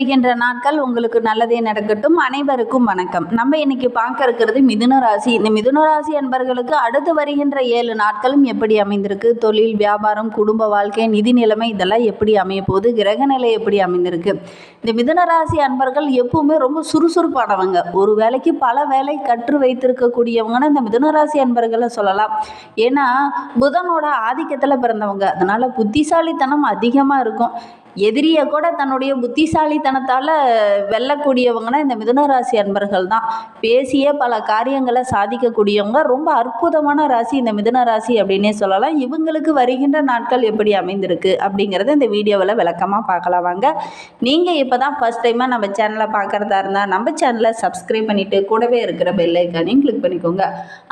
வருகின்ற நாட்கள் உங்களுக்கு நல்லதே நடக்கட்டும். அனைவருக்கும் வணக்கம். நம்ம இன்னைக்கு பார்க்க இருக்கிறது மிதுன ராசி. இந்த மிதுன ராசி அன்பர்களுக்கு அடுத்து வருகின்ற ஏழு நாட்களும் எப்படி அமைந்திருக்கு? தொழில் வியாபாரம் குடும்ப வாழ்க்கை நிதி நிலைமை இதெல்லாம் எப்படி அமைய போகுது? கிரக நிலை எப்படி அமைந்திருக்கு? இந்த மிதுன ராசி அன்பர்கள் எப்பவுமே ரொம்ப சுறுசுறுப்பானவங்க. ஒரு வேலைக்கு பல வேலை கற்று வைத்திருக்கக்கூடியவங்கன்னு இந்த மிதுன ராசி அன்பர்களை சொல்லலாம். ஏன்னா புதனோட ஆதிக்கத்தில் பிறந்தவங்க. அதனால புத்திசாலித்தனம் அதிகமாக இருக்கும். எதிரியை கூட தன்னுடைய புத்திசாலித்தனத்தால் வெல்லக்கூடியவங்கன்னா இந்த மிதுனராசி அன்பர்கள் தான். பேசியே பல காரியங்களை சாதிக்கக்கூடியவங்க. ரொம்ப அற்புதமான ராசி இந்த மிதுன ராசி அப்படின்னே சொல்லலாம். இவங்களுக்கு வருகின்ற நாட்கள் எப்படி அமைந்திருக்கு அப்படிங்கிறத இந்த வீடியோவில் விளக்கமாக பார்க்கலாம் வாங்க. நீங்கள் இப்போ தான் ஃபஸ்ட் டைமாக நம்ம சேனலை பார்க்குறதா இருந்தால் நம்ம சேனலை சப்ஸ்கிரைப் பண்ணிவிட்டு கூடவே இருக்கிற பெல்லைக்கானையும் கிளிக் பண்ணிக்கோங்க.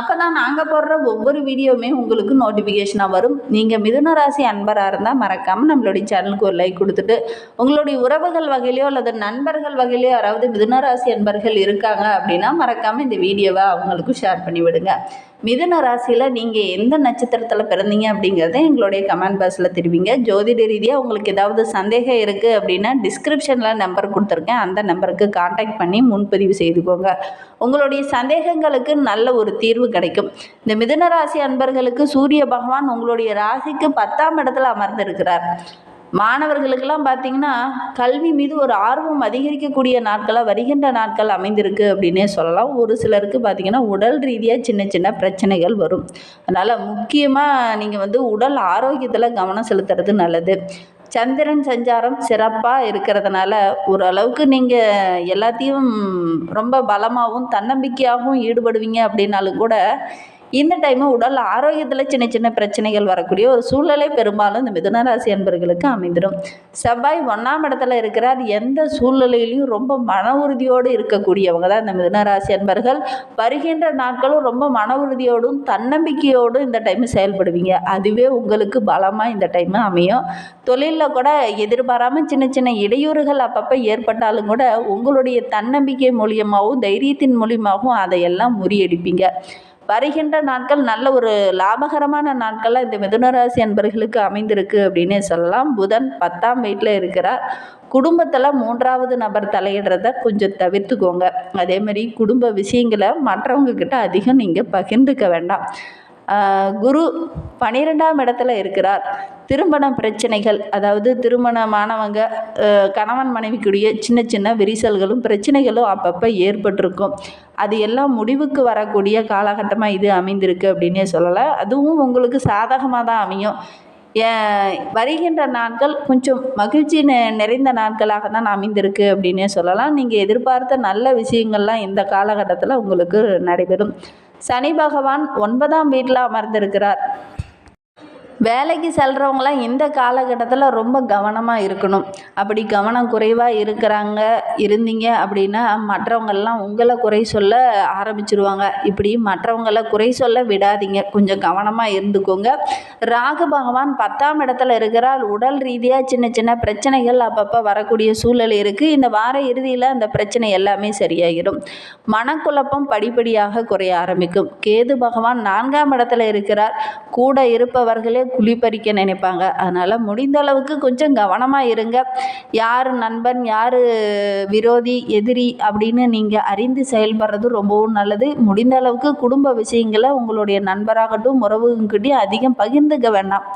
அப்போ தான் நாங்கள் போடுற ஒவ்வொரு வீடியோவுமே உங்களுக்கு நோட்டிஃபிகேஷனாக வரும். நீங்கள் மிதுன ராசி அன்பராக இருந்தால் மறக்காமல் நம்மளுடைய சேனலுக்கு ஒரு லைக் கொடுத்துட்டு உங்களுடைய உறவுகள் வகையிலையோ அல்லது நண்பர்கள் வகையிலையோ யாராவது மிதுனராசி அன்பர்கள் இருக்காங்க அப்படின்னா மறக்காமல் இந்த வீடியோவை அவங்களுக்கும் ஷேர் பண்ணி விடுங்க மிதுன ராசியில் நீங்கள் எந்த நட்சத்திரத்தில் பிறந்தீங்க அப்படிங்கிறத எங்களுடைய கமெண்ட் பாக்ஸில் தெரிவிங்க. ஜோதிட ரீதியாக உங்களுக்கு ஏதாவது சந்தேகம் இருக்குது அப்படின்னா டிஸ்கிரிப்ஷனில் நம்பர் கொடுத்துருக்கேன். அந்த நம்பருக்கு காண்டாக்ட் பண்ணி முன்பதிவு செய்துக்கோங்க. உங்களுடைய சந்தேகங்களுக்கு நல்ல ஒரு தீர்வு கிடைக்கும். இந்த மிதுன ராசி அன்பர்களுக்கு சூரிய பகவான் உங்களுடைய ராசிக்கு பத்தாம் இடத்துல அமர்ந்திருக்கிறார். மாணவர்களுக்கெல்லாம் பார்த்தீங்கன்னா கல்வி மீது ஒரு ஆர்வம் அதிகரிக்கக்கூடிய நாட்களாக வருகின்ற நாட்கள் அமைந்திருக்கு அப்படின்னே சொல்லலாம். ஒரு சிலருக்கு பார்த்தீங்கன்னா உடல் ரீதியாக சின்ன சின்ன பிரச்சனைகள் வரும். அதனால் முக்கியமாக நீங்கள் வந்து உடல் ஆரோக்கியத்தில் கவனம் செலுத்துறது நல்லது. சந்திரன் சஞ்சாரம் சிறப்பாக இருக்கிறதுனால ஓரளவுக்கு நீங்கள் எல்லாத்தையும் ரொம்ப பலமாகவும் தன்னம்பிக்கையாகவும் ஈடுபடுவீங்க அப்படின்னாலும் கூட இந்த டைமு உடல் ஆரோக்கியத்தில் சின்ன சின்ன பிரச்சனைகள் வரக்கூடிய ஒரு சூழ்நிலை பெரும்பாலும் இந்த மிதுனராசி அன்பர்களுக்கு அமைந்துடும். செவ்வாய் ஒன்றாம் இடத்துல இருக்கிறார். எந்த சூழ்நிலையிலையும் ரொம்ப மன உறுதியோடு இருக்கக்கூடியவங்க தான் இந்த மிதுனராசி அன்பர்கள். வருகின்ற நாட்களும் ரொம்ப மன உறுதியோடும் தன்னம்பிக்கையோடும் இந்த டைமு செயல்படுவீங்க. அதுவே உங்களுக்கு பலமாக இந்த டைமு அமையும். தொழிலில் கூட எதிர்பாராமல் சின்ன சின்ன இடையூறுகள் அப்பப்போ ஏற்பட்டாலும் கூட உங்களுடைய தன்னம்பிக்கை மூலியமாகவும் தைரியத்தின் மூலியமாகவும் அதையெல்லாம் முறியடிப்பீங்க. வருகின்ற நாட்கள் நல்ல ஒரு லாபகரமான நாட்களாக இந்த மிதுனராசி அன்பர்களுக்கு அமைந்திருக்கு அப்படின்னே சொல்லலாம். புதன் பத்தாம் வீட்டில் இருக்கிறார். குடும்பத்தில் மூன்றாவது நபர் தலையிடுறத கொஞ்சம் தவிர்த்துக்கோங்க. அதே மாதிரி குடும்ப விஷயங்களை மற்றவங்க கிட்ட அதிகம் நீங்கள் பகிர்ந்துக்க வேண்டாம். குரு பனிரெண்டாம் இடத்துல இருக்கிறார். திருமண பிரச்சனைகள் அதாவது திருமணமானவங்க கணவன் மனைவிக்குரிய சின்ன சின்ன விரிசல்களும் பிரச்சனைகளும் அப்பப்போ ஏற்பட்டிருக்கும். அது எல்லாம் முடிவுக்கு வரக்கூடிய காலகட்டமாக இது அமைந்திருக்கு அப்படின்னே சொல்லலாம் அதுவும் உங்களுக்கு சாதகமாக தான் அமையும். ஏன் வருகின்ற நாட்கள் கொஞ்சம் மகிழ்ச்சி நெ- நிறைந்த நாட்களாக தான் அமைந்திருக்கு அப்படின்னே சொல்லலாம். நீங்கள் எதிர்பார்த்த நல்ல விஷயங்கள்லாம் இந்த காலகட்டத்தில் உங்களுக்கு நடைபெறும். சனி பகவான் ஒன்பதாம் வீட்டில் அமர்ந்திருக்கிறார். வேலைக்கு செல்கிறவங்களாம் இந்த காலகட்டத்தில் ரொம்ப கவனமாக இருக்கணும். அப்படி கவனம் குறைவாக இருக்கிறாங்க இருந்தீங்க அப்படின்னா மற்றவங்கள்லாம் உங்களை குறை சொல்ல ஆரம்பிச்சிருவாங்க. இப்படி மற்றவங்கள குறை சொல்ல விடாதீங்க. கொஞ்சம் கவனமாக இருந்துக்கோங்க. ராகு பகவான் பத்தாம் இடத்துல இருக்கிறால் உடல் ரீதியாக சின்ன சின்ன பிரச்சனைகள் அப்பப்போ வரக்கூடிய சூழல் இருக்குது இந்த வார இறுதியில் அந்த பிரச்சனை எல்லாமே சரியாகிடும் மனக்குழப்பம் படிப்படியாக குறைய ஆரம்பிக்கும். கேது பகவான் நான்காம் இடத்துல இருக்கிறார். கூட இருப்பவர்களே குழிப்பறிக்க நினைப்பாங்க. அதனால் முடிந்த அளவுக்கு கொஞ்சம் கவனமாக இருங்க. யார் நண்பன் யார் விரோதி எதிரி அப்படின்னு நீங்கள் அறிந்து செயல்படுறது ரொம்பவும் நல்லது. முடிந்த அளவுக்கு குடும்ப விஷயங்களை உங்களுடைய நண்பராகட்டும் உறவுகிட்டையும் அதிகம் பகிர்ந்துக்க வேண்டாம்.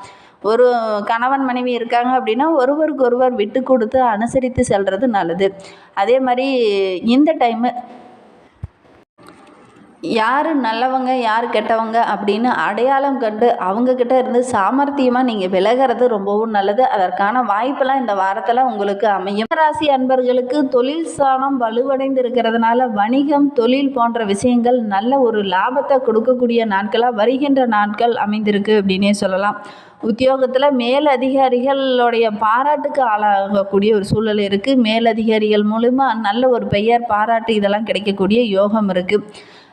ஒரு கணவன் மனைவி இருக்காங்க அப்படின்னா ஒருவருக்கு ஒருவர் விட்டு கொடுத்து அனுசரித்து செல்வது நல்லது. அதே மாதிரி இந்த டைமு யார் நல்லவங்க யார் கெட்டவங்க அப்படின்னு அடையாளம் கண்டு அவங்கக்கிட்ட இருந்து சாமர்த்தியமாக நீங்கள் விலகிறது ரொம்பவும் நல்லது. அதற்கான வாய்ப்பெல்லாம் இந்த வாரத்தில் உங்களுக்கு அமையும். ராசி அன்பர்களுக்கு தொழில் ஸ்தானம் வலுவடைந்து இருக்கிறதுனால வணிகம் தொழில் போன்ற விஷயங்கள் நல்ல ஒரு லாபத்தை கொடுக்கக்கூடிய நாட்களாக வருகின்ற நாட்கள் அமைந்திருக்கு அப்படின்னே சொல்லலாம். உத்தியோகத்தில் மேலதிகாரிகளுடைய பாராட்டுக்கு ஆளாகக்கூடிய ஒரு சூழல் இருக்குது மேலதிகாரிகள் மூலிமா நல்ல ஒரு பெயர் பாராட்டு இதெல்லாம் கிடைக்கக்கூடிய யோகம் இருக்குது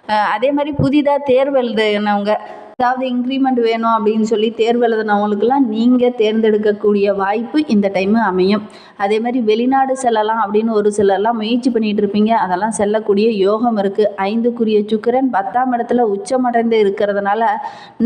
அதே மாதிரி புதிதாக தேர்வு எழுதினவங்க ஏதாவது இன்க்ரிமெண்ட் வேணும் அப்படின்னு சொல்லி தேர்வு எழுதினவங்களுக்கெல்லாம் நீங்கள் தேர்ந்தெடுக்கக்கூடிய வாய்ப்பு இந்த டைமு அமையும். அதே மாதிரி வெளிநாடு செல்லலாம் அப்படின்னு ஒரு சிலர்லாம் முயற்சி பண்ணிகிட்டு இருப்பீங்க. அதெல்லாம் செல்லக்கூடிய யோகம் இருக்குது ஐந்துக்குரிய சுக்கிரன் பத்தாம் இடத்துல உச்சமடைந்து இருக்கிறதுனால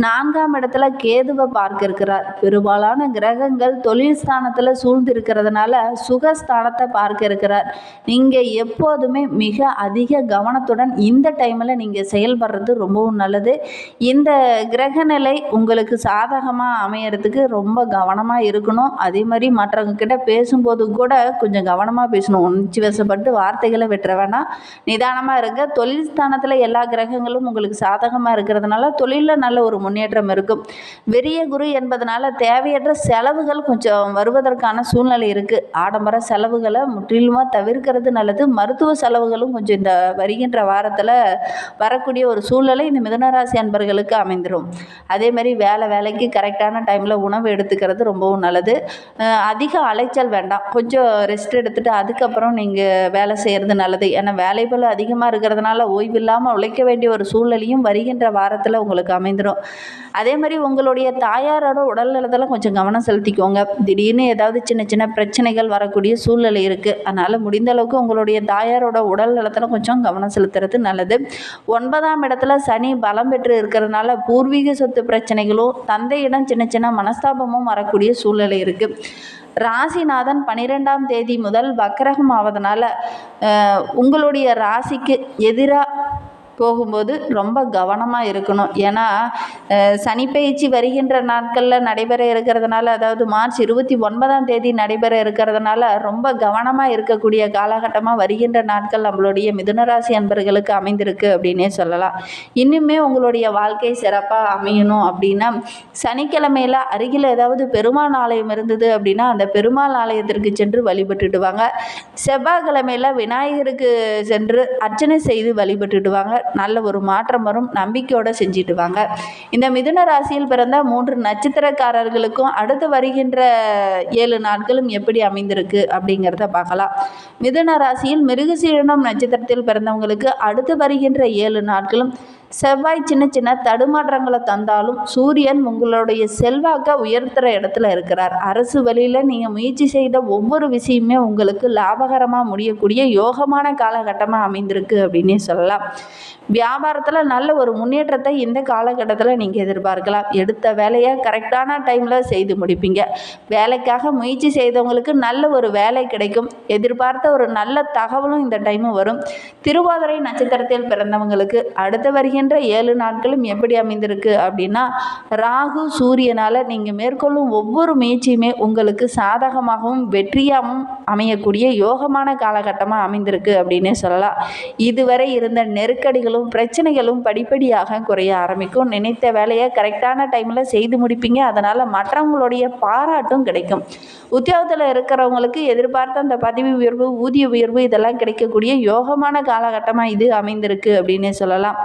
நான்காம் இடத்துல கேதுவை பார்க்க இருக்கிறார். பெரும்பாலான கிரகங்கள் தொழில் ஸ்தானத்தில் சூழ்ந்து இருக்கிறதுனால சுகஸ்தானத்தை பார்க்க இருக்கிறார். நீங்கள் எப்போதுமே மிக அதிக கவனத்துடன் இந்த டைமில் நீங்கள் செயல்படுறது ரொம்பவும் நல்லது. இந்த கிரகநிலை உங்களுக்கு சாதகமாக அமையறதுக்கு ரொம்ப கவனமாக இருக்கணும். அதே மாதிரி மற்றவங்க கிட்ட பேசும்போது கூட கொஞ்சம் கவனமாக பேசணும். உணர்ச்சி வசப்பட்டு வார்த்தைகளை வெட்டுற வேணாம். நிதானமாக இருங்க. தொழில் ஸ்தானத்தில் எல்லா கிரகங்களும் உங்களுக்கு சாதகமாக இருக்கிறதுனால தொழிலில் நல்ல ஒரு முன்னேற்றம் இருக்கும். வெறிய குரு என்பதனால தேவையற்ற செலவுகள் கொஞ்சம் வருவதற்கான சூழ்நிலை இருக்குது ஆடம்பர செலவுகளை முற்றிலுமாக தவிர்க்கிறது நல்லது. மருத்துவ செலவுகளும் கொஞ்சம் இந்த வருகின்ற வாரத்தில் வரக்கூடிய ஒரு சூழ்நிலை இந்த மிதனராசி அன்பர்களுக்கு அமைந்திருக்கும். அமைந்துடும் அதே மாதிரி வேலை வேலைக்கு கரெக்டான டைமில் உணவு எடுத்துக்கிறது ரொம்பவும் நல்லது. அதிக அலைச்சல் வேண்டாம். கொஞ்சம் ரெஸ்ட் எடுத்துகிட்டு அதுக்கப்புறம் நீங்கள் வேலை செய்கிறது நல்லது. ஏன்னா வேலைகள் அதிகமாக இருக்கிறதுனால ஓய்வு இல்லாமல் உழைக்க வேண்டிய ஒரு சூழ்நிலையும் வருகின்ற வாரத்தில் உங்களுக்கு அமைந்துடும் அதே மாதிரி உங்களுடைய தாயாரோட உடல் நலத்தில் கொஞ்சம் கவனம் செலுத்திக்கோங்க. திடீர்னு ஏதாவது சின்ன சின்ன பிரச்சனைகள் வரக்கூடிய சூழ்நிலை இருக்குது அதனால் முடிந்த அளவுக்கு உங்களுடைய தாயாரோட உடல் நலத்தில் கொஞ்சம் கவனம் செலுத்துறது நல்லது. ஒன்பதாம் இடத்துல சனி பலம் பெற்று இருக்கிறதுனால பூர்வீக சொத்து பிரச்சனைகளும் தந்தையிடம் சின்ன சின்ன மனஸ்தாபமும் வரக்கூடிய சூழ்நிலை இருக்குது ராசிநாதன் பன்னிரெண்டாம் தேதி முதல் வக்கரகம் ஆவதனால உங்களுடைய ராசிக்கு எதிராக போகும்போது ரொம்ப கவனமாக இருக்கணும். ஏன்னா அஹ், சனிப்பெயர்ச்சி வருகின்ற நாட்களில் நடைபெற இருக்கிறதுனால அதாவது மார்ச் இருபத்தி ஒன்பதாம் தேதி நடைபெற இருக்கிறதுனால ரொம்ப கவனமாக இருக்கக்கூடிய காலகட்டமாக வருகின்ற நாட்கள் நம்மளுடைய மிதுனராசி அன்பர்களுக்கு அமைந்திருக்கு அப்படின்னே சொல்லலாம். இன்னுமே உங்களுடைய வாழ்க்கை சிறப்பாக அமையணும் அப்படின்னா சனிக்கிழமையில் அருகில் ஏதாவது பெருமாள் ஆலயம் இருந்தது அப்படின்னா அந்த பெருமாள் ஆலயத்திற்கு சென்று வழிபட்டுடுவாங்க செவ்வாய்க்கிழமையில் விநாயகருக்கு சென்று அர்ச்சனை செய்து வழிபட்டுடுவாங்க நல்ல ஒரு மாற்றம் வரும் நம்பிக்கையோடு செஞ்சுட்டு வாங்க. இந்த மிதுன ராசியில் பிறந்த மூன்று நட்சத்திரக்காரர்களுக்கும் அடுத்து வருகின்ற ஏழு நாட்களும் எப்படி அமைந்திருக்கு அப்படிங்கிறத பார்க்கலாம். மிதுன ராசியில் மிருகசீரணம் நட்சத்திரத்தில் பிறந்தவங்களுக்கு அடுத்து வருகின்ற ஏழு நாட்களும் செவ்வாய் சின்ன சின்ன தடுமாற்றங்களை தந்தாலும் சூரியன் உங்களுடைய செல்வாக்கை உயர்த்துற இடத்துல இருக்கிறார். அரசு வழியில் நீங்கள் முயற்சி செய்த ஒவ்வொரு விஷயமே உங்களுக்கு லாபகரமாக முடியக்கூடிய யோகமான காலகட்டமாக அமைந்திருக்கு அப்படின்னே சொல்லலாம். வியாபாரத்தில் நல்ல ஒரு முன்னேற்றத்தை இந்த காலகட்டத்தில் நீங்கள் எதிர்பார்க்கலாம். எடுத்த வேலையை கரெக்டான டைமில் செய்து முடிப்பீங்க. வேலைக்காக முயற்சி செய்தவங்களுக்கு நல்ல ஒரு வேலை கிடைக்கும். எதிர்பார்த்த ஒரு நல்ல தகவலும் இந்த டைமு வரும். திருவாதிரை நட்சத்திரத்தில் பிறந்தவங்களுக்கு அடுத்த வருகின்ற ஏழு நாட்களும் எப்படி அமைந்திருக்கு அப்படின்னா ராகு சூரியனால் நீங்கள் மேற்கொள்ளும் ஒவ்வொரு முயற்சியுமே உங்களுக்கு சாதகமாகவும் வெற்றியாகவும் அமையக்கூடிய யோகமான காலகட்டமாக அமைந்திருக்கு அப்படின்னே சொல்லலாம். இதுவரை இருந்த நெருக்கடிகளும் பிரச்சனைகளும் படிப்படியாக குறைய ஆரம்பிக்கும். நினைத்த வேலையை கரெக்டான டைமில் செய்து முடிப்பீங்க. அதனால் மற்றவங்களுடைய பாராட்டும் கிடைக்கும். உத்தியோகத்தில் இருக்கிறவங்களுக்கு எதிர்பார்த்த அந்த பதவி உயர்வு ஊதிய உயர்வு இதெல்லாம் கிடைக்கக்கூடிய யோகமான காலகட்டமாக இது அமைந்திருக்கு அப்படின்னே சொல்லலாம்.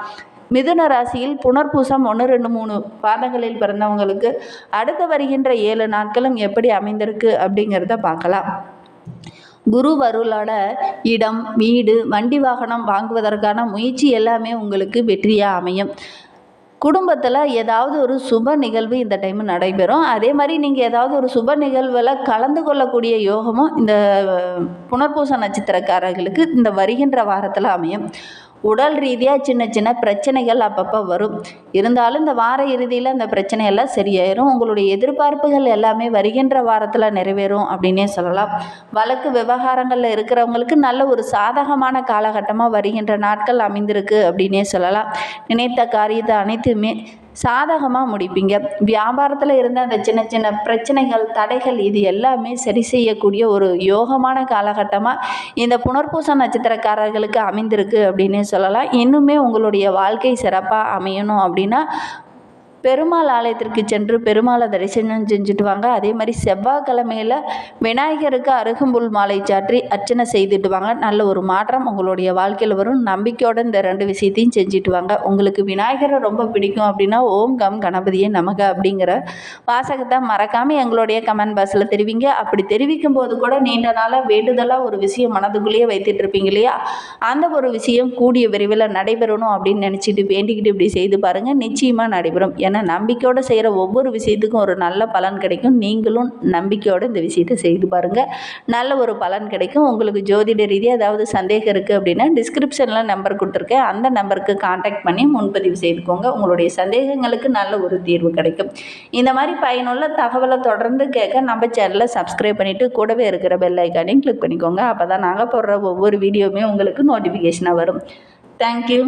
மிதுன ராசியில் புனர்பூசம் ஒன்று ரெண்டு மூணு பாதங்களில் பிறந்தவங்களுக்கு அடுத்து வருகின்ற ஏழு நாட்களும் எப்படி அமைந்திருக்கு அப்படிங்கிறத பார்க்கலாம். குரு அருளோட இடம் வீடு வண்டி வாகனம் வாங்குவதற்கான முயற்சி எல்லாமே உங்களுக்கு வெற்றியாக அமையும். குடும்பத்தில் ஏதாவது ஒரு சுப நிகழ்வு இந்த டைம் நடைபெறும். அதே மாதிரி நீங்கள் ஏதாவது ஒரு சுப நிகழ்வில் கலந்து கொள்ளக்கூடிய யோகமும் இந்த புனர்பூச நட்சத்திரக்காரர்களுக்கு இந்த வருகின்ற வாரத்தில் அமையும். உடல் ரீதியாக சின்ன சின்ன பிரச்சனைகள் அப்பப்போ வரும். இருந்தாலும் இந்த வார இறுதியில் அந்த பிரச்சனையெல்லாம் சரியாயிரும். உங்களுடைய எதிர்பார்ப்புகள் எல்லாமே வருகின்ற வாரத்தில் நிறைவேறும் அப்படின்னே சொல்லலாம். வழக்கு விவகாரங்களில் இருக்கிறவங்களுக்கு நல்ல ஒரு சாதகமான காலகட்டமாக வருகின்ற நாட்கள் அமைந்திருக்கு அப்படின்னே சொல்லலாம். நினைத்த காரியத்தை அனைத்துமே சாதகமாக முடிப்பீங்க. வியாபாரத்தில் இருந்த அந்த சின்ன சின்ன பிரச்சனைகள் தடைகள் இது எல்லாமே சரி செய்யக்கூடிய ஒரு யோகமான காலகட்டமாக இந்த புனர்பூச நட்சத்திரக்காரர்களுக்கு அமைந்திருக்கு அப்படின்னே சொல்லலாம். இன்னுமே உங்களுடைய வாழ்க்கை சிறப்பாக அமையணும் அப்படின்னா பெருமாள் ஆலயத்திற்கு சென்று பெருமாளை தரிசனம் செஞ்சுட்டு வாங்க. அதே மாதிரி செவ்வாய்க்கிழமையில் விநாயகருக்கு அருகம்புல் மாலை சாற்றி அர்ச்சனை செய்துட்டு வாங்க. நல்ல ஒரு மாற்றம் உங்களுடைய வாழ்க்கையில் வரும். நம்பிக்கையோட இந்த ரெண்டு விஷயத்தையும் செஞ்சுட்டு வாங்க. உங்களுக்கு விநாயகரை ரொம்ப பிடிக்கும் அப்படின்னா ஓம் கம் கணபதியே நமக அப்படிங்கிற வாசகத்தை மறக்காமல் எங்களுடைய கமெண்ட் பாக்ஸில் தெரிவிங்க. அப்படி தெரிவிக்கும் போது கூட நீண்ட நாளாக வேண்டுதலாக ஒரு விஷயம் மனதுக்குள்ளேயே வைத்துட்டு இருப்பீங்க இல்லையா? அந்த ஒரு விஷயம் கூடிய விரைவில் நடைபெறணும் அப்படின்னு நினச்சிட்டு வேண்டிக்கிட்டு இப்படி செய்து பாருங்கள் நிச்சயமாக நடைபெறும். ஏன்னா நம்பிக்கையோடு செய்கிற ஒவ்வொரு விஷயத்துக்கும் ஒரு நல்ல பலன் கிடைக்கும். நீங்களும் நம்பிக்கையோடு இந்த விஷயத்தை செய்து பாருங்கள் நல்ல ஒரு பலன் கிடைக்கும். உங்களுக்கு ஜோதிட ரீதியாக ஏதாவது சந்தேகம் இருக்குது அப்படின்னா டிஸ்கிரிப்ஷனில் நம்பர் கொடுத்துருக்கேன். அந்த நம்பருக்கு காண்டாக்ட் பண்ணி முன்பதிவு செய்துக்கோங்க. உங்களுடைய சந்தேகங்களுக்கு நல்ல ஒரு தீர்வு கிடைக்கும். இந்த மாதிரி பயனுள்ள தகவலை தொடர்ந்து கேட்க நம்ம சேனலை சப்ஸ்கிரைப் பண்ணிவிட்டு கூடவே இருக்கிற பெல் ஐக்கானையும் கிளிக் பண்ணிக்கோங்க. அப்போ தான் நாங்கள் போடுற ஒவ்வொரு வீடியோவுமே உங்களுக்கு நோட்டிஃபிகேஷனாக வரும். தேங்க்யூ